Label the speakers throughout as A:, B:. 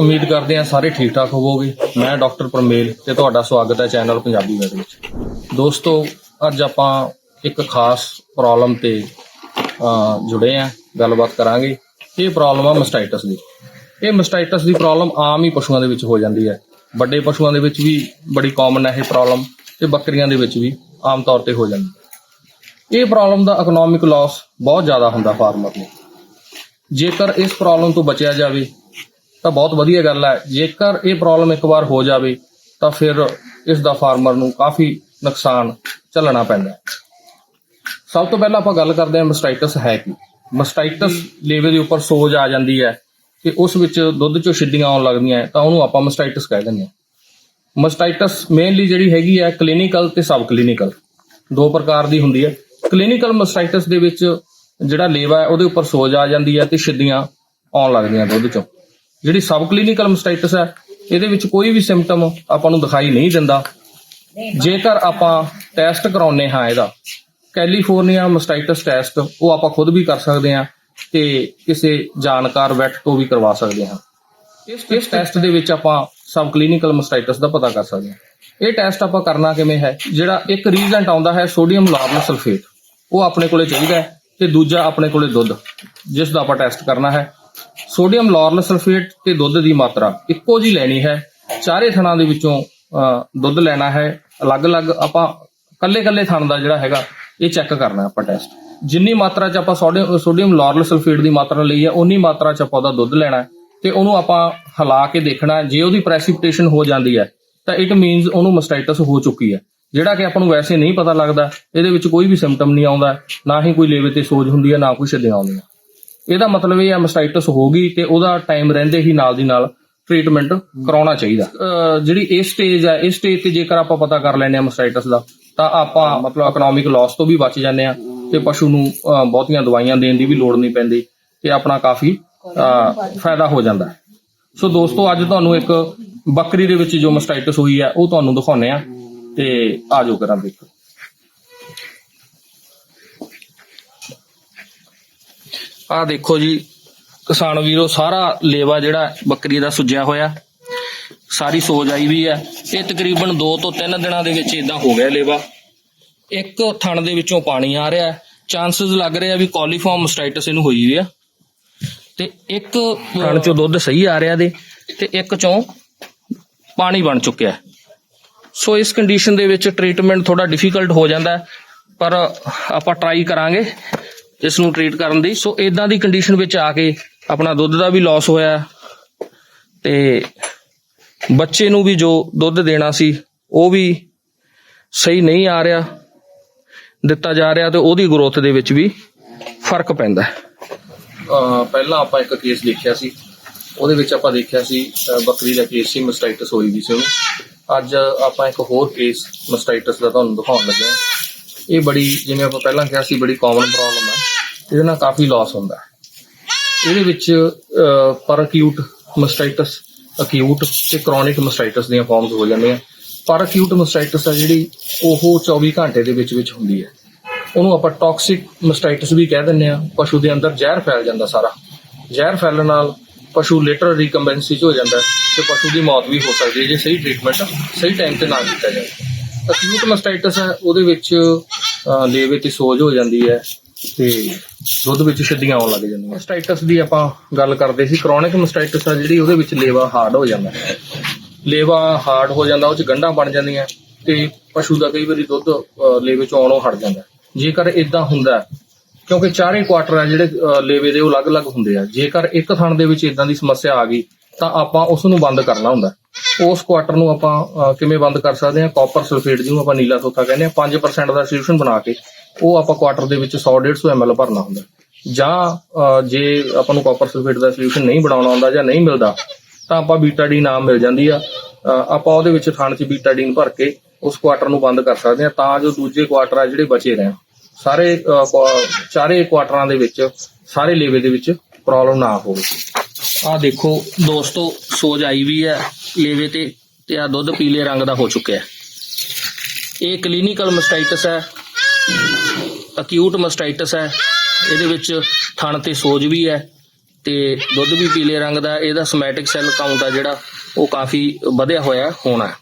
A: ਉਮੀਦ ਕਰਦੇ ਹਾਂ ਸਾਰੇ ਠੀਕ ਠਾਕ ਹੋਵੋਗੇ। ਮੈਂ ਡਾਕਟਰ ਪਰਮੇਲ ਤੇ ਤੁਹਾਡਾ ਸਵਾਗਤ ਹੈ ਚੈਨਲ ਪੰਜਾਬੀ ਮੈਡ ਵਿੱਚ। ਦੋਸਤੋ, ਅੱਜ ਆਪਾਂ ਇੱਕ ਖਾਸ ਪ੍ਰੋਬਲਮ ਤੇ ਜੁੜੇ ਆ ਗੱਲਬਾਤ ਕਰਾਂਗੇ। ਇਹ ਪ੍ਰੋਬਲਮ ਆ ਮਸਟਾਈਟਸ ਦੀ। ਇਹ ਮਸਟਾਈਟਸ ਦੀ ਪ੍ਰੋਬਲਮ ਆਮ ਹੀ ਪਸ਼ੂਆਂ ਦੇ ਵਿੱਚ ਹੋ ਜਾਂਦੀ ਹੈ। ਵੱਡੇ ਪਸ਼ੂਆਂ ਦੇ ਵਿੱਚ ਵੀ ਬੜੀ ਕਾਮਨ ਹੈ ਇਹ ਪ੍ਰੋਬਲਮ ਤੇ ਬੱਕਰੀਆਂ ਦੇ ਵਿੱਚ ਵੀ ਆਮ ਤੌਰ ਤੇ ਹੋ ਜਾਂਦੀ ਹੈ। ਇਹ ਪ੍ਰੋਬਲਮ ਦਾ ਇਕਨੋਮਿਕ ਲਾਸ ਬਹੁਤ ਜ਼ਿਆਦਾ ਹੁੰਦਾ ਫਾਰਮਰ ਨੂੰ। ਜੇਕਰ ਇਸ ਪ੍ਰੋਬਲਮ ਤੋਂ ਬਚਿਆ ਜਾਵੇ ਤਾਂ ਬਹੁਤ ਵਧੀਆ ਗੱਲ ਹੈ। ਜੇਕਰ ਇਹ ਪ੍ਰੋਬਲਮ ਇੱਕ ਵਾਰ ਹੋ ਜਾਵੇ, ਤਾਂ ਫਿਰ ਇਸ ਦਾ ਫਾਰਮਰ ਨੂੰ ਕਾਫੀ ਨੁਕਸਾਨ ਝੱਲਣਾ ਪੈਂਦਾ ਸਭ ਤੋਂ ਪਹਿਲਾਂ ਆਪਾਂ ਗੱਲ ਕਰਦੇ ਹਾਂ ਮਸਟਾਈਟਸ ਹੈ ਕੀ। ਮਸਟਾਈਟਸ ਲੇਵੇ ਦੇ ਉੱਪਰ ਸੋਜ ਆ ਜਾਂਦੀ ਹੈ ਤੇ ਉਸ ਵਿੱਚ ਦੁੱਧ ਚੋਂ ਛਿੱਡੀਆਂ ਆਉਣ ਲੱਗਦੀਆਂ ਤਾਂ ਉਹਨੂੰ ਆਪਾਂ ਮਸਟਾਈਟਸ ਕਹਿ ਦਿੰਦੇ ਹਾਂ। ਮਸਟਾਈਟਸ ਮੇਨਲੀ ਜਿਹੜੀ ਹੈਗੀ ਹੈ ਕਲੀਨਿਕਲ ਤੇ ਸਬ ਕਲੀਨਿਕਲ ਦੋ ਪ੍ਰਕਾਰ ਦੀ ਹੁੰਦੀ ਹੈ। ਕਲੀਨਿਕਲ ਮਸਟਾਈਟਸ ਦੇ ਵਿੱਚ ਜਿਹੜਾ ਲੇਵਾ ਹੈ, ਉਹਦੇ ਉੱਪਰ ਸੋਜ ਆ ਜਾਂਦੀ ਹੈ ਤੇ ਛਿੱਡੀਆਂ ਆਉਣ ਲੱਗਦੀਆਂ ਦੁੱਧ ਚੋਂ। ਜਿਹੜੀ ਸਬ ਕਲੀਨਿਕਲ ਮਸਟਾਈਟਸ ਹੈ ਇਹਦੇ ਵਿੱਚ ਕੋਈ ਵੀ ਸਿੰਪਟਮ ਆਪਾਂ ਨੂੰ ਦਿਖਾਈ ਨਹੀਂ ਦਿੰਦਾ। ਜੇਕਰ ਆਪਾਂ ਟੈਸਟ ਕਰਾਉਨੇ ਹਾਂ ਇਹਦਾ ਕੈਲੀਫੋਰਨੀਆ ਮਸਟਾਈਟਸ ਟੈਸਟ ਉਹ ਆਪਾਂ ਖੁਦ ਵੀ ਕਰ ਸਕਦੇ ਹਾਂ ਤੇ ਕਿਸੇ ਜਾਣਕਾਰ ਵੈਟ ਤੋਂ ਵੀ ਕਰਵਾ ਸਕਦੇ ਹਾਂ। ਇਸ ਟੈਸਟ ਦੇ ਵਿੱਚ ਆਪਾਂ ਸਬ ਕਲੀਨਿਕਲ ਮਸਟਾਈਟਸ ਦਾ ਪਤਾ ਕਰ ਸਕਦੇ ਹਾਂ। ਇਹ ਟੈਸਟ ਆਪਾਂ ਕਰਨਾ ਕਿਵੇਂ ਹੈ ਜਿਹੜਾ ਇੱਕ ਰੀਜ਼ੈਂਟ ਆਉਂਦਾ ਹੈ ਸੋਡੀਅਮ ਲਾਰਨਲ ਸਲਫੇਟ ਉਹ ਆਪਣੇ ਕੋਲੇ ਚਾਹੀਦਾ ਹੈ ਤੇ ਦੂਜਾ ਆਪਣੇ ਕੋਲੇ ਦੁੱਧ ਜਿਸ ਦਾ ਆਪਾਂ ਟੈਸਟ ਕਰਨਾ ਹੈ। ਸੋਡੀਅਮ ਲਾਰਨਲ ਸਲਫੇਟ ਤੇ ਦੁੱਧ ਦੀ ਮਾਤਰਾ ਇੱਕੋ ਜੀ ਲੈਣੀ ਹੈ। ਚਾਰੇ ਥਣਾਂ ਦੇ ਵਿੱਚੋਂ ਦੁੱਧ ਲੈਣਾ ਹੈ। ਅਲੱਗ-ਅਲੱਗ ਆਪਾਂ ਕੱਲੇ-ਕੱਲੇ ਥਣ ਦਾ ਜਿਹੜਾ ਹੈਗਾ, ਇਹ ਚੈੱਕ ਕਰਨਾ ਆਪਾਂ ਟੈਸਟ ਜਿੰਨੀ ਮਾਤਰਾ ਚ ਆਪਾਂ ਸੋਡੀਅਮ ਸੋਡੀਅਮ ਲਾਰਨਲ ਸਲਫੇਟ ਦੀ ਮਾਤਰਾ ਲਈ ਹੈ ਉਨੀ ਮਾਤਰਾ ਚ ਆਪਾਂ ਉਹਦਾ ਦੁੱਧ ਲੈਣਾ ਹੈ ਤੇ ਉਹਨੂੰ ਆਪਾਂ ਹਿਲਾ ਕੇ ਦੇਖਣਾ ਜੇ ਉਹਦੀ ਪ੍ਰੈਸਿਪੀਟੇਸ਼ਨ ਹੋ ਜਾਂਦੀ ਹੈ, ਤਾਂ ਇਟ ਮੀਨਸ ਉਹਨੂੰ ਮਸਟਾਈਟਸ ਹੋ ਚੁੱਕੀ ਹੈ। ਜਿਹੜਾ ਕਿ ਆਪਾਂ ਨੂੰ ਵੈਸੇ ਨਹੀਂ ਪਤਾ ਲੱਗਦਾ, ਇਹਦੇ ਵਿੱਚ ਕੋਈ ਵੀ ਸਿੰਪਟਮ ਨਹੀਂ ਆਉਂਦਾ, ਨਾ ਹੀ ਕੋਈ ਲੇਵੇ ਤੇ ਸੋਜ ਹੁੰਦੀ ਹੈ, ਨਾ ਕੋਈ ਛਿੱਡੀਆਂ ਆਉਂਦੀਆਂ ਇਹਦਾ ਮਤਲਬ ਇਹ ਹੈ ਮਸਟਾਈਟਸ ਹੋ ਗਈ ਤੇ ਉਹਦਾ ਟਾਈਮ ਰਹਿੰਦੇ ਹੀ ਨਾਲ ਦੀ ਨਾਲ ਟ੍ਰੀਟਮੈਂਟ ਕਰਾਉਣਾ ਚਾਹੀਦਾ। ਜਿਹੜੀ ਇਹ ਸਟੇਜ ਹੈ ਇਸ ਸਟੇਜ ਤੇ ਜੇਕਰ ਆਪਾਂ ਪਤਾ ਕਰ ਲੈਂਦੇ ਆ ਮਸਟਾਈਟਸ ਦਾ, ਤਾਂ ਆਪਾਂ ਮਤਲਬ ਇਕਨੋਮਿਕ ਲਾਸ ਤੋਂ ਵੀ ਬਚ ਜਾਂਦੇ ਆ ਤੇ ਪਸ਼ੂ ਨੂੰ ਬਹੁਤੀਆਂ ਦਵਾਈਆਂ ਦੇਣ ਦੀ ਵੀ ਲੋੜ ਨਹੀਂ ਪੈਂਦੀ ਤੇ ਆਪਣਾ ਕਾਫੀ ਫਾਇਦਾ ਹੋ ਜਾਂਦਾ। ਸੋ ਦੋਸਤੋ, ਅੱਜ ਤੁਹਾਨੂੰ ਇੱਕ ਬੱਕਰੀ ਦੇ ਵਿੱਚ ਜੋ ਮਸਟਾਈਟਸ ਹੋਈ ਹੈ ਉਹ ਤੁਹਾਨੂੰ ਦਿਖਾਉਨੇ ਆ ਤੇ ਆਜੋ ਕਰਾਂ ਦੇਖੋ। ਆ ਦੇਖੋ ਜੀ ਕਿਸਾਨ ਵੀਰੋ ਸਾਰਾ ਲੇਵਾ ਜਿਹੜਾ ਬੱਕਰੀ ਦਾ ਸੁੱਜਿਆ ਹੋਇਆ। ਸਾਰੀ ਸੋਜ ਆਈ ਵੀ ਹੈ। ਇਹ ਤਕਰੀਬਨ 2 ਤੋਂ 3 ਦਿਨਾਂ ਦੇ ਵਿੱਚ ਇਦਾਂ ਹੋ ਗਿਆ ਲੇਵਾ। ਇੱਕ ਥਣ ਦੇ ਵਿੱਚੋਂ ਪਾਣੀ ਆ ਰਿਹਾ ਚਾਂਸਸ ਲੱਗ ਰਿਹਾ ਵੀ ਕੋਲੀਫਾਰਮ ਮਸਟਾਈਟਸ ਇਹਨੂੰ ਹੋਈ ਵੀ ਆ। ਤੇ ਇੱਕ ਥਣ ਚੋਂ ਦੁੱਧ ਸਹੀ ਆ ਰਿਹਾ ਦੇ। ਤੇ ਇੱਕ ਚੋਂ ਪਾਣੀ ਬਣ ਚੁੱਕਿਆ। ਸੋ ਇਸ ਕੰਡੀਸ਼ਨ ਦੇ ਵਿੱਚ ਟ੍ਰੀਟਮੈਂਟ ਥੋੜਾ ਡਿਫਿਕਲਟ ਹੋ ਜਾਂਦਾ ਪਰ ਆਪਾਂ ਟਰਾਈ ਕਰਾਂਗੇ। ਇਸ ਨੂੰ ਟ੍ਰੀਟ ਕਰਨ ਦੀ। ਸੋ ਇਦਾਂ ਦੀ ਕੰਡੀਸ਼ਨ ਵਿੱਚ ਆ ਕੇ ਆਪਣਾ ਦੁੱਧ ਦਾ ਵੀ ਲਾਸ ਹੋਇਆ। ਤੇ ਬੱਚੇ ਨੂੰ ਵੀ ਜੋ ਦੁੱਧ ਦੇਣਾ ਸੀ, ਉਹ ਵੀ ਸਹੀ ਨਹੀਂ ਆ ਰਿਹਾ। ਦਿੱਤਾ ਜਾ ਰਿਹਾ ਤੇ ਉਹਦੀ ਗਰੋਥ ਦੇ ਵਿੱਚ ਵੀ ਫ਼ਰਕ ਪੈਂਦਾ ਹੈ। ਪਹਿਲਾਂ ਆਪਾਂ ਇੱਕ ਕੇਸ ਦੇਖਿਆ ਸੀ। ਉਹਦੇ ਵਿੱਚ ਆਪਾਂ ਦੇਖਿਆ ਸੀ ਬੱਕਰੀ ਦਾ ਕੇਸ ਸੀ ਮਸਟਾਈਟਸ ਹੋਈ ਵੀ ਸੀ ਉਹਨੂੰ। ਅੱਜ ਆਪਾਂ ਇੱਕ ਹੋਰ ਕੇਸ ਮਸਟਾਈਟਸ ਦਾ ਤੁਹਾਨੂੰ ਦਿਖਾਉਣ ਲੱਗੇ ਹਾਂ। ਇਹ ਬੜੀ, ਜਿਵੇਂ ਆਪਾਂ ਪਹਿਲਾਂ ਕਿਹਾ ਸੀ, ਬੜੀ ਕਾਮਨ ਪ੍ਰੋਬਲਮ ਇਹਦੇ ਨਾਲ ਕਾਫੀ ਲਾਸ ਹੁੰਦਾ ਹੈ। ਇਹਦੇ ਵਿੱਚ ਪਰ ਅਕਿਊਟ ਮਸਟਾਈਟਸ ਅਕਿਊਟ ਤੇ ਕ੍ਰੋਨਿਕ ਮਸਟਾਈਟਸ ਦੀਆਂ ਫਾਰਮਸ ਹੋ ਜਾਂਦੀਆਂ। ਪਰ ਅਕਿਊਟ ਮਸਟਾਈਟਸ ਆ ਜਿਹੜੀ ਉਹ 24 ਘੰਟੇ ਦੇ ਵਿੱਚ ਵਿੱਚ ਹੁੰਦੀ ਹੈ। ਉਹਨੂੰ ਆਪਾਂ ਟਾਕਸਿਕ ਮਸਟਾਈਟਸ ਵੀ ਕਹਿ ਦਿੰਦੇ ਆ ਪਸ਼ੂ ਦੇ ਅੰਦਰ ਜ਼ਹਿਰ ਫੈਲ ਜਾਂਦਾ ਸਾਰਾ। ਜ਼ਹਿਰ ਫੈਲਣ ਨਾਲ ਪਸ਼ੂ ਲੇਟਰ ਰੀਕੰਬੈਂਸੀ ਚ ਹੋ ਜਾਂਦਾ ਹੈ ਤੇ ਪਸ਼ੂ ਦੀ ਮੌਤ ਵੀ ਹੋ ਸਕਦੀ ਹੈ ਜੇ ਸਹੀ ਟ੍ਰੀਟਮੈਂਟ ਸਹੀ ਟਾਈਮ ਤੇ ਨਾ ਕੀਤਾ ਜਾਵੇ। ਅਕਿਊਟ ਮਸਟਾਈਟਸ ਹੈ, ਉਹਦੇ ਵਿੱਚ ਲੇਵੇ ਤੇ ਸੋਜ ਹੋ ਜਾਂਦੀ ਹੈ। ਤੇ ਦੁੱਧ ਵਿੱਚ ਛਿੱਡੀਆਂ ਆਉਣ ਲੱਗ ਜਾਂਦੀਆਂ। ਮਸਟਾਈਟਸ ਦੀ ਆਪਾਂ ਗੱਲ ਕਰਦੇ ਸੀ ਕ੍ਰੋਨਿਕ ਮਸਟਾਈਟਸ ਆ ਜਿਹੜੀ ਉਹਦੇ ਵਿੱਚ ਲੇਵਾ ਹਾਰਡ ਹੋ ਜਾਂਦਾ। ਲੇਵਾ ਹਾਰਡ ਹੋ ਜਾਂਦਾ ਉਹ ਚ ਗੰਢਾਂ ਬਣ ਜਾਂਦੀਆਂ ਤੇ ਪਸ਼ੂ ਦਾ ਕਈ ਵਾਰੀ ਦੁੱਧ ਲੇਵੇ ਚੋਂ ਆਉਣੋਂ ਹਟ ਜਾਂਦਾ। ਜੇਕਰ ਇਦਾਂ ਹੁੰਦਾ ਕਿਉਂਕਿ ਚਾਰੇ ਕੁਆਟਰ ਆ ਜਿਹੜੇ ਅਹ, ਲੇਵੇ ਦੇ ਉਹ ਅਲੱਗ-ਅਲੱਗ ਹੁੰਦੇ ਆ। ਜੇਕਰ ਇੱਕ ਥਣ ਦੇ ਵਿੱਚ ਇਦਾਂ ਦੀ ਸਮੱਸਿਆ ਆ ਗਈ ਤਾਂ ਆਪਾਂ ਉਸ ਨੂੰ ਬੰਦ ਕਰਨਾ ਹੁੰਦਾ। ਉਸ ਕੁਆਟਰ ਨੂੰ ਆਪਾਂ ਕਿਵੇਂ ਬੰਦ ਕਰ ਸਕਦੇ ਹਾਂ? ਕਾਪਰ ਸਲਫੇਟ ਜਿਹਨੂੰ ਆਪਾਂ ਨੀਲਾ ਸੋਕਾ ਕਹਿੰਦੇ ਆ 5% ਦਾ ਸੋਲੂਸ਼ਨ ਬਣਾ ਕੇ ਉਹ ਆਪਾਂ ਕੁਆਟਰ ਦੇ ਵਿੱਚ 100 150 ml ਭਰਨਾ ਹੁੰਦਾ। ਜਾਂ ਜੇ ਆਪਾਂ ਨੂੰ ਕਾਪਰ ਸਲਫੇਟ ਦਾ ਸੋਲੂਸ਼ਨ ਨਹੀਂ ਬਣਾਉਣਾ ਆਉਂਦਾ ਜਾਂ ਨਹੀਂ ਮਿਲਦਾ ਤਾਂ ਆਪਾਂ ਬੀਟਾਡੀਨ ਆਮ ਮਿਲ ਜਾਂਦੀ ਆ। ਆਪਾਂ ਉਹਦੇ ਵਿੱਚ ਖਾਣ 'ਚ ਬੀਟਾਡੀਨ ਭਰ ਕੇ ਉਸ ਕੁਆਟਰ ਨੂੰ ਬੰਦ ਕਰ ਸਕਦੇ ਹਾਂ ਤਾਂ ਜੋ ਦੂਜੇ ਕੁਆਟਰ ਆ ਜਿਹੜੇ ਬਚੇ ਰਹਿਣ। ਸਾਰੇ ਅਹ, ਚਾਰੇ ਕੁਆਟਰਾਂ ਦੇ ਵਿੱਚ ਸਾਰੇ ਲੇਵੇ ਦੇ ਵਿੱਚ ਪ੍ਰੋਬਲਮ ਨਾ ਹੋਵੇ। ਆ ਦੇਖੋ ਦੋਸਤੋ ਸੋਜ ਆਈ ਵੀ ਹੈ। ਲੇਵੇ ਤੇ ਤੇ ਆ ਦੁੱਧ ਪੀਲੇ ਰੰਗ ਦਾ ਹੋ ਚੁੱਕਿਆ। ਹੈ ਇਹ ਕਲੀਨਿਕਲ ਮਸਟਾਈਟਸ ਹੈ। ਅਕਿਊਟ ਮਸਟਾਈਟਸ ਹੈ। ਇਹਦੇ ਵਿੱਚ ਥਣ ਤੇ ਸੋਜ ਵੀ ਹੈ ਤੇ ਦੁੱਧ ਵੀ ਪੀਲੇ ਰੰਗ ਦਾ ਇਹਦਾ ਸਮੈਟਿਕ ਸੈੱਲ ਕਾਊਂਟ ਆ ਜਿਹੜਾ, ਉਹ ਕਾਫੀ ਵਧਿਆ ਹੋਇਆ ਹੋਣਾ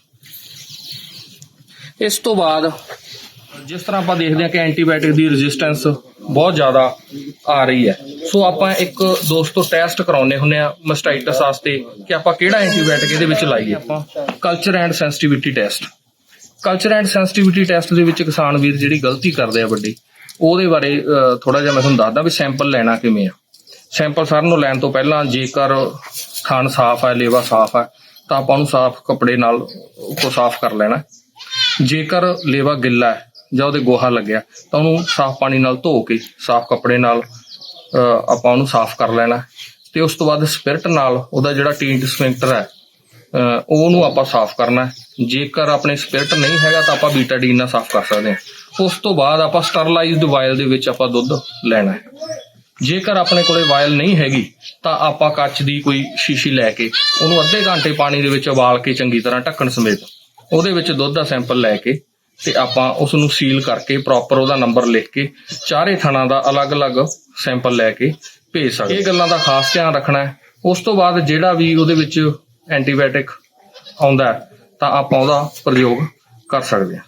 A: ਇਸ ਤੋਂ ਬਾਅਦ ਜਿਸ ਤਰ੍ਹਾਂ ਆਪਾਂ ਦੇਖਦੇ ਹਾਂ ਕਿ ਐਂਟੀਬਾਇਓਟਿਕ ਦੀ ਰੈਜ਼ਿਸਟੈਂਸ ਬਹੁਤ ਜ਼ਿਆਦਾ ਆ ਰਹੀ ਹੈ। ਸੋ ਆਪਾਂ ਇੱਕ ਦੋਸਤੋ ਟੈਸਟ ਕਰਾਉਨੇ ਹੁੰਨੇ ਆ ਮਸਟਾਈਟਸ ਵਾਸਤੇ ਕਿ ਆਪਾਂ ਕਿਹੜਾ ਐਂਟੀਬਾਇਓਟਿਕ ਇਹਦੇ ਵਿੱਚ ਲਾਈਏ। ਆਪਾਂ culture and sensitivity test culture and sensitivity test ਦੇ ਵਿੱਚ ਕਿਸਾਨ ਵੀਰ ਜਿਹੜੀ ਗਲਤੀ ਕਰਦੇ ਆ ਵੱਡੀ, ਉਹਦੇ ਬਾਰੇ ਥੋੜਾ ਜਿਹਾ ਮੈਂ ਤੁਹਾਨੂੰ ਦੱਸਦਾ ਵੀ ਸੈਂਪਲ ਲੈਣਾ ਕਿਵੇਂ ਆ। ਸੈਂਪਲ ਸਾਰਿਆਂ ਨੂੰ ਲੈਣ ਤੋਂ ਪਹਿਲਾਂ ਜੇਕਰ ਥਣ ਸਾਫ਼ ਹੈ ਲੇਵਾ ਸਾਫ਼ ਹੈ ਤਾਂ ਆਪਾਂ ਉਹਨੂੰ ਸਾਫ਼ ਕੱਪੜੇ ਨਾਲ ਉੱਪਰ ਸਾਫ਼ ਕਰ ਲੈਣਾ। ਜੇਕਰ ਲੇਵਾ ਗਿੱਲਾ ਹੈ ਜਾਂ ਉਹਦੇ ਗੋਹਾ ਲੱਗਿਆ, ਤਾਂ ਉਹਨੂੰ ਸਾਫ਼ ਪਾਣੀ ਨਾਲ ਧੋ ਕੇ, ਸਾਫ਼ ਕੱਪੜੇ ਨਾਲ ਆਪਾਂ ਉਹਨੂੰ ਸਾਫ਼ ਕਰ ਲੈਣਾ। ਤੇ ਉਸ ਤੋਂ ਬਾਅਦ ਸਪਿਰਟ ਨਾਲ ਉਹਦਾ ਜਿਹੜਾ ਟੀਂਟ ਸਪਿੰਕਟਰ ਹੈ ਉਹਨੂੰ ਆਪਾਂ ਸਾਫ਼ ਕਰਨਾ ਜੇਕਰ ਆਪਣੇ ਸਪਿਰਟ ਨਹੀਂ ਹੈਗਾ ਤਾਂ ਆਪਾਂ ਬੀਟਾਡੀਨ ਨਾਲ ਸਾਫ਼ ਕਰ ਸਕਦੇ ਹਾਂ। ਉਸ ਤੋਂ ਬਾਅਦ ਆਪਾਂ ਸਟਰਲਾਈਜ਼ਡ ਵਾਇਲ ਦੇ ਵਿੱਚ ਆਪਾਂ ਦੁੱਧ ਲੈਣਾ ਹੈ। ਜੇਕਰ ਆਪਣੇ ਕੋਲੇ ਵਾਇਲ ਨਹੀਂ ਹੈਗੀ, ਤਾਂ ਆਪਾਂ ਕੱਚ ਦੀ ਕੋਈ ਸ਼ੀਸ਼ੀ ਲੈ ਕੇ ਉਹਨੂੰ ਅੱਧੇ ਘੰਟੇ ਪਾਣੀ ਦੇ ਵਿੱਚ ਉਬਾਲ ਕੇ ਚੰਗੀ ਤਰ੍ਹਾਂ ਢੱਕਣ ਸਮੇਤ ਉਹਦੇ ਵਿੱਚ ਦੁੱਧ ਦਾ ਸੈਂਪਲ ਲੈ ਕੇ ਤੇ ਆਪਾਂ ਉਸ ਨੂੰ ਸੀਲ ਕਰਕੇ ਪ੍ਰੋਪਰ ਉਹਦਾ ਨੰਬਰ ਲਿਖ ਕੇ ਚਾਰੇ ਥਣਾਂ ਦਾ ਅਲੱਗ-ਅਲੱਗ ਸੈਂਪਲ ਲੈ ਕੇ ਭੇਜ ਸਕਦੇ ਇਹ ਗੱਲਾਂ ਦਾ ਖਾਸ ਧਿਆਨ ਰੱਖਣਾ ਹੈ। ਉਸ ਤੋਂ ਬਾਅਦ ਜਿਹੜਾ ਵੀ ਉਹਦੇ ਵਿੱਚ ਐਂਟੀਬਾਇਓਟਿਕ ਆਉਂਦਾ ਤਾਂ ਆਪਾਂ ਉਹਦਾ ਪ੍ਰਯੋਗ ਕਰ ਸਕਦੇ ਹਾਂ।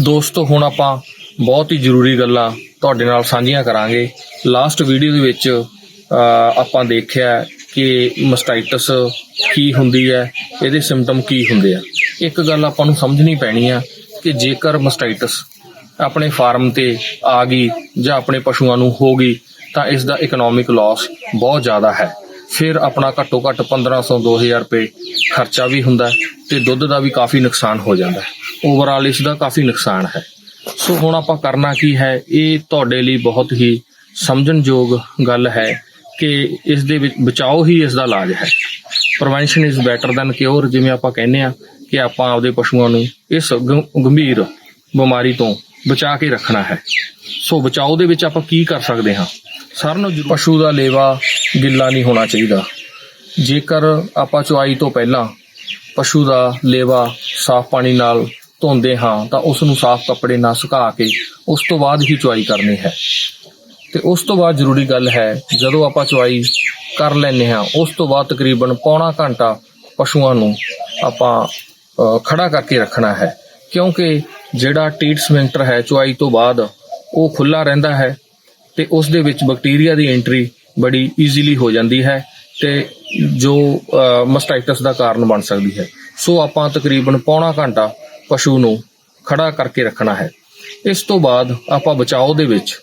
A: ਦੋਸਤੋ, ਹੁਣ ਆਪਾਂ ਬਹੁਤ ਹੀ ਜ਼ਰੂਰੀ ਗੱਲਾਂ ਤੁਹਾਡੇ ਨਾਲ ਸਾਂਝੀਆਂ ਕਰਾਂਗੇ। ਲਾਸਟ ਵੀਡੀਓ ਦੇ ਵਿੱਚ ਆਪਾਂ ਦੇਖਿਆ ਕਿ ਮਸਟਾਈਟਸ ਕੀ ਹੁੰਦੀ ਹੈ, ਇਹਦੇ ਸਿੰਪਟਮ ਕੀ ਹੁੰਦੇ ਆ। ਇੱਕ ਗੱਲ ਆਪਾਂ ਨੂੰ ਸਮਝਣੀ ਪੈਣੀ ਆ ਕਿ ਜੇਕਰ ਮਸਟਾਈਟਸ ਆਪਣੇ ਫਾਰਮ ਤੇ ਆ ਗਈ ਜਾਂ ਆਪਣੇ ਪਸ਼ੂਆਂ ਨੂੰ ਹੋ ਗਈ, ਤਾਂ ਇਸ ਦਾ ਇਕਨੋਮਿਕ ਲਾਸ ਬਹੁਤ ਜ਼ਿਆਦਾ ਹੈ। ਫਿਰ ਆਪਣਾ ਘੱਟੋ ਘੱਟ 1500 2000 ਰੁਪਏ ਖਰਚਾ ਵੀ ਹੁੰਦਾ ਹੈ ਤੇ ਦੁੱਧ ਦਾ ਵੀ ਕਾਫੀ ਨੁਕਸਾਨ ਹੋ ਜਾਂਦਾ ਓਵਰਆਲ ਇਸ ਦਾ ਕਾਫੀ ਨੁਕਸਾਨ ਹੈ। ਸੋ ਹੁਣ ਆਪਾਂ ਕਰਨਾ ਕੀ ਹੈ, ਇਹ ਤੁਹਾਡੇ ਲਈ ਬਹੁਤ ਹੀ ਸਮਝਣਯੋਗ ਗੱਲ ਹੈ ਕਿ ਇਸ ਦੇ ਵਿੱਚ ਬਚਾਓ ਹੀ ਇਸ ਦਾ ਇਲਾਜ ਹੈ। Prevention is better than cure ਜਿਵੇਂ ਆਪਾਂ ਕਹਿੰਦੇ ਆ ਕਿ ਆਪਾਂ ਆਪਦੇ ਪਸ਼ੂਆਂ ਨੂੰ ਇਸ ਗੰਭੀਰ ਬਿਮਾਰੀ ਤੋਂ ਬਚਾ ਕੇ ਰੱਖਣਾ ਹੈ। ਸੋ ਬਚਾਓ ਦੇ ਵਿੱਚ ਆਪਾਂ ਕੀ ਕਰ ਸਕਦੇ ਹਾਂ? ਸਾਰਿਆਂ ਨੂੰ ਪਸ਼ੂ ਦਾ ਲੇਵਾ ਗਿੱਲਾ ਨਹੀਂ ਹੋਣਾ ਚਾਹੀਦਾ। ਜੇਕਰ ਆਪਾਂ ਚੁਆਈ ਤੋਂ ਪਹਿਲਾਂ ਪਸ਼ੂ ਦਾ ਲੇਵਾ ਸਾਫ਼ ਪਾਣੀ ਨਾਲ ਧੋਂਦੇ ਹਾਂ ਤਾਂ ਉਸ ਨੂੰ ਸਾਫ਼ ਕੱਪੜੇ ਨਾਲ ਸੁਕਾ ਕੇ ਉਸ ਤੋਂ ਬਾਅਦ ਹੀ ਚੁਆਈ ਕਰਨੀ ਹੈ। ਤੇ ਉਸ ਤੋਂ ਬਾਅਦ ਜ਼ਰੂਰੀ ਗੱਲ ਹੈ ਜਦੋਂ ਆਪਾਂ ਚੁਆਈ ਕਰ ਲੈਂਦੇ ਹਾਂ ਉਸ ਤੋਂ ਬਾਅਦ ਤਕਰੀਬਨ ਪੌਣਾ ਘੰਟਾ ਪਸ਼ੂਆਂ ਨੂੰ ਆਪਾਂ ਅ, ਖੜਾ ਕਰਕੇ ਰੱਖਣਾ ਹੈ। ਕਿਉਂਕਿ ਜਿਹੜਾ ਟੀਟ ਸਮੈਂਟਰ ਹੈ ਚੁਆਈ ਤੋਂ ਬਾਅਦ ਉਹ ਖੁੱਲਾ ਰਹਿੰਦਾ ਹੈ ਤੇ ਉਸ ਦੇ ਵਿੱਚ ਬੈਕਟੀਰੀਆ ਦੀ ਐਂਟਰੀ ਬੜੀ ਈਜ਼ੀਲੀ ਹੋ ਜਾਂਦੀ ਹੈ ਤੇ ਜੋ ਮਸਟਾਈਟਸ ਦਾ ਕਾਰਨ ਬਣ ਸਕਦੀ ਹੈ। ਸੋ ਆਪਾਂ ਤਕਰੀਬਨ ਪੌਣਾ ਘੰਟਾ ਪਸ਼ੂ ਨੂੰ ਖੜਾ ਕਰਕੇ ਰੱਖਣਾ ਹੈ। ਇਸ ਤੋਂ ਬਾਅਦ ਆਪਾਂ ਬਚਾਓ ਦੇ ਵਿੱਚ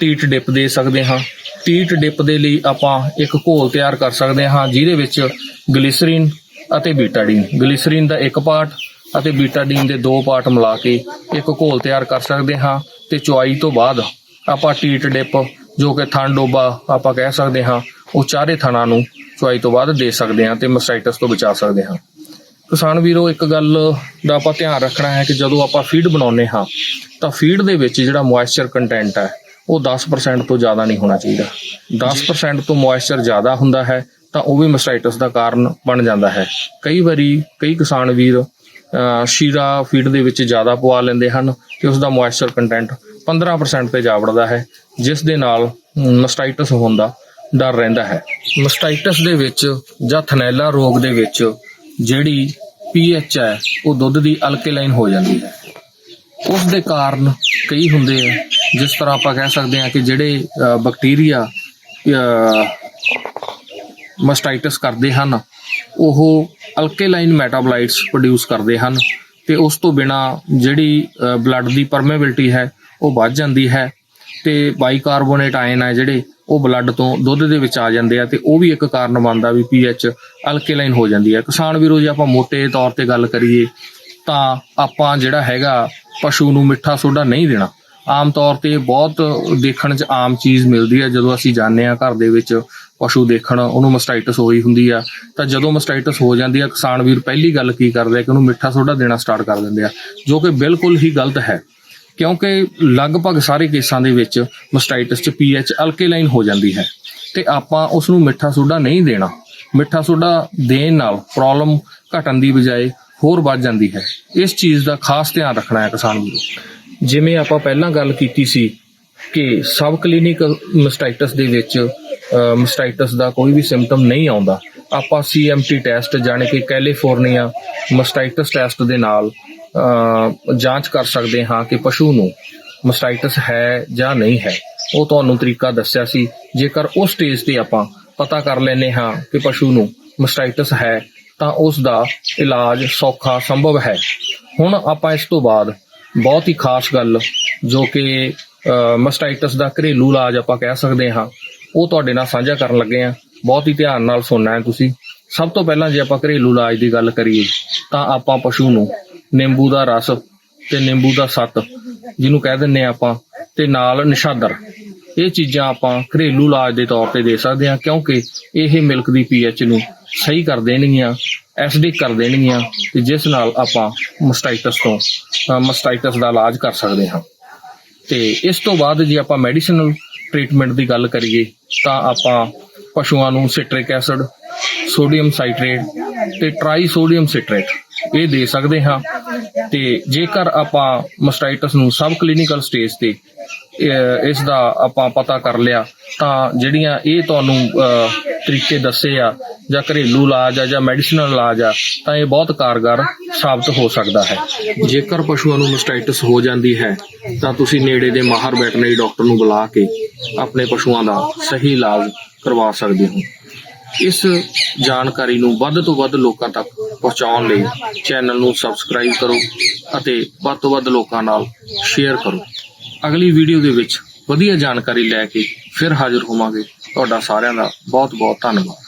A: ਟੀਟ ਡਿਪ ਦੇ ਸਕਦੇ ਹਾਂ। ਟੀਟ ਡਿਪ ਦੇ ਲਈ ਆਪਾਂ ਇੱਕ ਘੋਲ ਤਿਆਰ ਕਰ ਸਕਦੇ ਹਾਂ, ਜਿਹਦੇ ਵਿੱਚ ਗਲਿਸਰੀਨ ਅਤੇ ਬੀਟਾਡੀਨ। ਗਲਿਸਰੀਨ ਦਾ ਇੱਕ ਪਾਰਟ ਅਤੇ ਬੀਟਾਡੀਨ ਦੇ ਦੋ ਪਾਰਟ ਮਿਲਾ ਕੇ ਇੱਕ ਘੋਲ ਤਿਆਰ ਕਰ ਸਕਦੇ ਹਾਂ ਤੇ ਚੁਆਈ ਤੋਂ ਬਾਅਦ ਆਪਾਂ ਟੀਟ ਡਿਪ ਜੋ ਕਿ ਥਣ ਡੋਬਾ ਆਪਾਂ ਕਹਿ ਸਕਦੇ ਹਾਂ, ਉਹ ਚਾਰੇ ਥਣਾਂ ਨੂੰ ਚੁਆਈ ਤੋਂ ਬਾਅਦ ਦੇ ਸਕਦੇ ਹਾਂ ਤੇ ਮਸਟਾਈਟਸ ਤੋਂ ਬਚਾ ਸਕਦੇ ਹਾਂ। ਕਿਸਾਨ ਵੀਰੋ, ਇੱਕ ਗੱਲ ਦਾ ਆਪਾਂ ਧਿਆਨ ਰੱਖਣਾ ਹੈ ਕਿ ਜਦੋਂ ਆਪਾਂ ਫੀਡ ਬਣਾਉਂਦੇ ਹਾਂ, ਤਾਂ ਫੀਡ ਦੇ ਵਿੱਚ ਜਿਹੜਾ ਮੋਇਸਚਰ ਕੰਟੈਂਟ ਹੈ, ਉਹ 10% ਤੋਂ ਜ਼ਿਆਦਾ ਨਹੀਂ ਹੋਣਾ ਚਾਹੀਦਾ। 10% ਤੋਂ ਮੋਇਸਚਰ ਜ਼ਿਆਦਾ ਹੁੰਦਾ ਹੈ, ਤਾਂ ਉਹ ਵੀ ਮਸਟਾਈਟਸ ਦਾ ਕਾਰਨ ਬਣ ਜਾਂਦਾ ਹੈ। ਕਈ ਵਾਰੀ ਕਈ ਕਿਸਾਨ ਵੀਰ ਸ਼ੀਰਾ ਫੀਡ ਦੇ ਵਿੱਚ ਜ਼ਿਆਦਾ ਪਵਾ ਲੈਂਦੇ ਹਨ ਤੇ ਉਸ ਦਾ ਮੋਇਸਚਰ ਕੰਟੈਂਟ 15% ਤੇ ਜਾ ਵੜਦਾ ਹੈ, ਜਿਸ ਦੇ ਨਾਲ ਮਸਟਾਈਟਸ ਹੋਣ ਦਾ ਡਰ ਰਹਿੰਦਾ ਹੈ। ਮਸਟਾਈਟਸ ਦੇ ਵਿੱਚ ਜਾਂ ਥਨੈਲਾ ਰੋਗ ਦੇ ਵਿੱਚ ਜਿਹੜੀ ਪੀਐਚ ਹੈ, ਉਹ ਦੁੱਧ ਦੀ ਅਲਕੇਲਾਈਨ ਹੋ ਜਾਂਦੀ ਹੈ। ਉਸ ਦੇ ਕਾਰਨ ਕਈ ਹੁੰਦੇ ਆ ਜਿਸ ਤਰ੍ਹਾਂ ਆਪਾਂ ਕਹਿ ਸਕਦੇ ਹਾਂ ਕਿ ਜਿਹੜੇ ਬੈਕਟੀਰੀਆ ਮਸਟਾਈਟਸ ਕਰਦੇ ਹਨ, ਉਹ ਅਲਕੇਲਾਈਨ ਮੈਟਾਬੋਲਾਈਟਸ ਪ੍ਰੋਡਿਊਸ ਕਰਦੇ ਹਨ ਤੇ ਉਸ ਤੋਂ ਬਿਨਾ ਜਿਹੜੀ ਬਲੱਡ ਦੀ ਪਰਮੇਬਿਲਟੀ ਹੈ ਉਹ ਵੱਧ ਜਾਂਦੀ ਹੈ ਤੇ ਬਾਈਕਾਰਬੋਨੇਟ ਆਇਨ ਹੈ ਜਿਹੜੇ, ਉਹ ਬਲੱਡ ਤੋਂ ਦੁੱਧ ਦੇ ਵਿੱਚ ਆ ਜਾਂਦੇ ਆ ਤੇ ਉਹ ਵੀ ਇੱਕ ਕਾਰਨ ਬਣਦਾ ਵੀ ਪੀਐਚ ਅਲਕੇਲਾਈਨ ਹੋ ਜਾਂਦੀ ਹੈ। ਕਿਸਾਨ ਵੀਰੋ, ਜੇ ਆਪਾਂ ਮੋਟੇ ਤੌਰ ਤੇ ਗੱਲ ਕਰੀਏ, ਤਾਂ ਆਪਾਂ ਜਿਹੜਾ ਹੈਗਾ ਪਸ਼ੂ ਨੂੰ ਮਿੱਠਾ ਸੋਡਾ ਨਹੀਂ ਦੇਣਾ। ਆਮ ਤੌਰ ਤੇ ਬਹੁਤ ਦੇਖਣ 'ਚ ਆਮ ਚੀਜ਼ ਮਿਲਦੀ ਹੈ, ਜਦੋਂ ਅਸੀਂ ਜਾਂਦੇ ਆ ਘਰ ਦੇ ਵਿੱਚ ਪਸ਼ੂ ਦੇਖਣ, ਉਹਨੂੰ ਮਸਟਾਈਟਸ ਹੋਈ ਹੁੰਦੀ ਆ, ਤਾਂ ਜਦੋਂ ਮਸਟਾਈਟਸ ਹੋ ਜਾਂਦੀ ਆ, ਕਿਸਾਨ ਵੀਰ ਪਹਿਲੀ ਗੱਲ ਕੀ ਕਰਦੇ ਆ ਕਿ ਉਹਨੂੰ ਮਿੱਠਾ ਸੋਡਾ ਦੇਣਾ ਸਟਾਰਟ ਕਰ ਦਿੰਦੇ ਆ, ਜੋ ਕਿ ਬਿਲਕੁਲ ਹੀ ਗਲਤ ਹੈ। ਕਿਉਂਕਿ ਲਗਭਗ ਸਾਰੇ ਕੇਸਾਂ ਦੇ ਵਿੱਚ ਮਸਟਾਈਟਸ 'ਚ ਪੀਐਚ ਅਲਕੇਲਾਈਨ ਹੋ ਜਾਂਦੀ ਹੈ ਤੇ ਆਪਾਂ ਉਸ ਨੂੰ ਮਿੱਠਾ ਸੋਡਾ ਨਹੀਂ ਦੇਣਾ। ਮਿੱਠਾ ਸੋਡਾ ਦੇਣ ਨਾਲ ਪ੍ਰੋਬਲਮ ਘਟਣ ਦੀ ਬਜਾਏ ਹੋਰ ਵੱਧ ਜਾਂਦੀ ਹੈ। ਇਸ ਚੀਜ਼ ਦਾ ਖਾਸ ਧਿਆਨ ਰੱਖਣਾ ਹੈ ਕਿਸਾਨ ਵੀਰੋ। ਜਿਵੇਂ ਆਪਾਂ ਪਹਿਲਾਂ ਗੱਲ ਕੀਤੀ ਸੀ ਕਿ ਸਬ ਕਲੀਨਿਕਲ ਮਸਟਾਈਟਸ ਦੇ ਵਿੱਚ ਮਸਟਾਈਟਸ ਦਾ ਕੋਈ ਵੀ ਸਿੰਪਟਮ ਨਹੀਂ ਆਉਂਦਾ। ਆਪਾਂ ਸੀਐਮਟੀ ਟੈਸਟ ਜਾਣੀ ਕਿ ਕੈਲੀਫੋਰਨੀਆ ਮਸਟਾਈਟਸ ਟੈਸਟ ਦੇ ਨਾਲ ਜਾਂਚ ਕਰ ਸਕਦੇ ਹਾਂ ਕਿ ਪਸ਼ੂ ਨੂੰ ਮਸਟਾਈਟਸ ਹੈ ਜਾਂ ਨਹੀਂ ਹੈ। ਉਹ ਤੁਹਾਨੂੰ ਤਰੀਕਾ ਦੱਸਿਆ ਸੀ। ਜੇਕਰ ਉਸ ਸਟੇਜ ਤੇ ਆਪਾਂ ਪਤਾ ਕਰ ਲੈਨੇ ਹਾਂ ਕਿ ਪਸ਼ੂ ਨੂੰ ਮਸਟਾਈਟਸ ਹੈ, ਤਾਂ ਉਸ ਦਾ ਇਲਾਜ ਸੌਖਾ ਸੰਭਵ ਹੈ। ਹੁਣ ਆਪਾਂ ਇਸ ਤੋਂ ਬਾਅਦ ਬਹੁਤ ਹੀ ਖਾਸ ਗੱਲ, ਜੋ ਕਿ ਮਸਟਾਈਟਸ ਦਾ ਘਰੇਲੂ ਇਲਾਜ ਆਪਾਂ ਕਹਿ ਸਕਦੇ ਹਾਂ, ਉਹ ਤੁਹਾਡੇ ਨਾਲ ਸਾਂਝਾ ਕਰਨ ਲੱਗੇ ਹਾਂ। ਬਹੁਤ ਹੀ ਧਿਆਨ ਨਾਲ ਸੁਣਨਾ ਹੈ ਤੁਸੀਂ। ਸਭ ਤੋਂ ਪਹਿਲਾਂ ਜੇ ਆਪਾਂ ਘਰੇਲੂ ਇਲਾਜ ਦੀ ਗੱਲ ਕਰੀਏ, ਤਾਂ ਆਪਾਂ ਪਸ਼ੂ ਨੂੰ ਨਿੰਬੂ ਦਾ ਰਸ ਤੇ ਨਿੰਬੂ ਦਾ ਸੱਤ, ਜਿਹਨੂੰ ਕਹਿ ਦਿੰਨੇ ਆ ਆਪਾਂ, ਤੇ ਨਾਲ ਨਿਸ਼ਾਦਰ। ਇਹ ਚੀਜ਼ਾਂ ਆਪਾਂ ਘਰੇਲੂ ਇਲਾਜ ਦੇ ਤੌਰ ਤੇ ਦੇ ਸਕਦੇ ਹਾਂ, ਕਿਉਂਕਿ ਇਹ ਮਿਲਕ ਦੀ ਪੀਐਚ ਨੂੰ ਸਹੀ ਕਰ ਦੇਣਗੀਆਂ, ਐਸਿਡਿਕ ਕਰ ਦੇਣਗੀਆਂ, ਤੇ ਜਿਸ ਨਾਲ ਆਪਾਂ ਮਸਟਾਈਟਸ ਤੋਂ ਮਸਟਾਈਟਸ ਦਾ ਇਲਾਜ ਕਰ ਸਕਦੇ ਹਾਂ। ਤੇ ਇਸ ਤੋਂ ਬਾਅਦ ਜੇ ਆਪਾਂ ਮੈਡੀਸਨਲ ਟ੍ਰੀਟਮੈਂਟ ਦੀ ਗੱਲ ਕਰੀਏ, ਤਾਂ ਆਪਾਂ ਪਸ਼ੂਆਂ ਨੂੰ ਸਿਟ੍ਰਿਕ ਐਸਿਡ, ਸੋਡੀਅਮ ਸਾਈਟ੍ਰੇਟ ਤੇ ਟ੍ਰਾਈ ਸੋਡੀਅਮ ਸਿਟ੍ਰੇਟ ਇਹ ਦੇ ਸਕਦੇ ਹਾਂ। ਤੇ ਜੇਕਰ ਆਪਾਂ ਮਸਟਾਈਟਸ ਨੂੰ ਸਬ ਕਲੀਨਿਕਲ ਸਟੇਜ ਤੇ ਅਹ, ਇਸ ਦਾ ਆਪਾਂ ਪਤਾ ਕਰ ਲਿਆ ਤਾਂ ਜਿਹੜੀਆਂ ਇਹ ਤੁਹਾਨੂੰ ਤਰੀਕੇ ਦੱਸੇ ਆ ਜਾਂ ਘਰੇਲੂ ਇਲਾਜ ਆ ਜਾਂ ਮੈਡੀਸਨਲ ਇਲਾਜ ਆ ਤਾਂ ਇਹ ਬਹੁਤ ਕਾਰਗਰ ਸਾਬਤ ਹੋ ਸਕਦਾ ਹੈ। ਜੇਕਰ ਪਸ਼ੂਆਂ ਨੂੰ ਮਸਟਾਈਟਸ ਹੋ ਜਾਂਦੀ ਹੈ ਤਾਂ ਤੁਸੀਂ ਨੇੜੇ ਦੇ ਮਾਹਰ ਵੈਟਰਨਰੀ ਡਾਕਟਰ ਨੂੰ ਬੁਲਾ ਕੇ ਆਪਣੇ ਪਸ਼ੂਆਂ ਦਾ ਸਹੀ ਇਲਾਜ ਕਰਵਾ ਸਕਦੇ ਹੋ। ਇਸ ਜਾਣਕਾਰੀ ਨੂੰ ਵੱਧ ਤੋਂ ਵੱਧ ਲੋਕਾਂ ਤੱਕ ਪਹੁੰਚਾਉਣ ਲਈ ਚੈਨਲ ਨੂੰ ਸਬਸਕ੍ਰਾਈਬ ਕਰੋ ਅਤੇ ਵੱਧ ਤੋਂ ਵੱਧ ਲੋਕਾਂ ਨਾਲ ਸ਼ੇਅਰ ਕਰੋ। ਅਗਲੀ ਵੀਡੀਓ ਦੇ ਵਿੱਚ ਵਧੀਆ ਜਾਣਕਾਰੀ ਲੈ ਕੇ ਫਿਰ ਹਾਜ਼ਰ ਹੋਵਾਂਗੇ। ਤੁਹਾਡਾ ਸਾਰਿਆਂ ਦਾ ਬਹੁਤ ਬਹੁਤ ਧੰਨਵਾਦ।